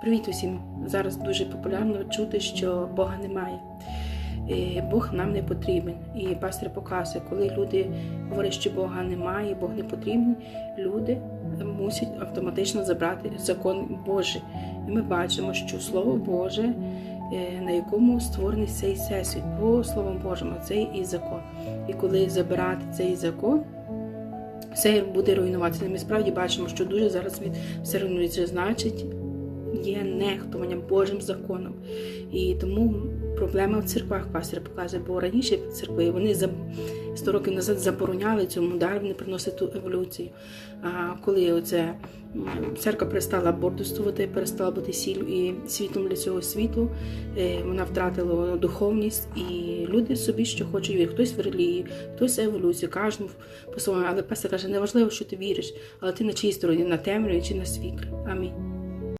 Привіт усім! Зараз дуже популярно чути, що Бога немає. Е, Бог нам не потрібен. І пастор показує, коли люди говорять, що Бога немає, Бог не потрібен, люди мусять автоматично забрати закон Божий. І ми бачимо, що Слово Боже, е, на якому створений цей всесвіт, по Словом Божому, це і закон. І коли забирати цей закон, все буде руйнуватися. Ми справді бачимо, що дуже зараз від все руйнується. Значить, є нехтування Божим законом. І тому проблема в церквах пастор показує, бо раніше церкви вони за 100 років назад забороняли цьому, далі вони приносять ту еволюцію. А коли оце церква перестала бордостувати, перестала бути сіллю і світлом для цього світу, е, вона втратила духовність, і люди собі що хочуть вірити. Хтось в релігії, хтось в еволюцію, кожен по своєму. Але пастор каже, неважливо, що ти віриш, але ти на чиїй стороні, на темряві чи на світлі. Амінь.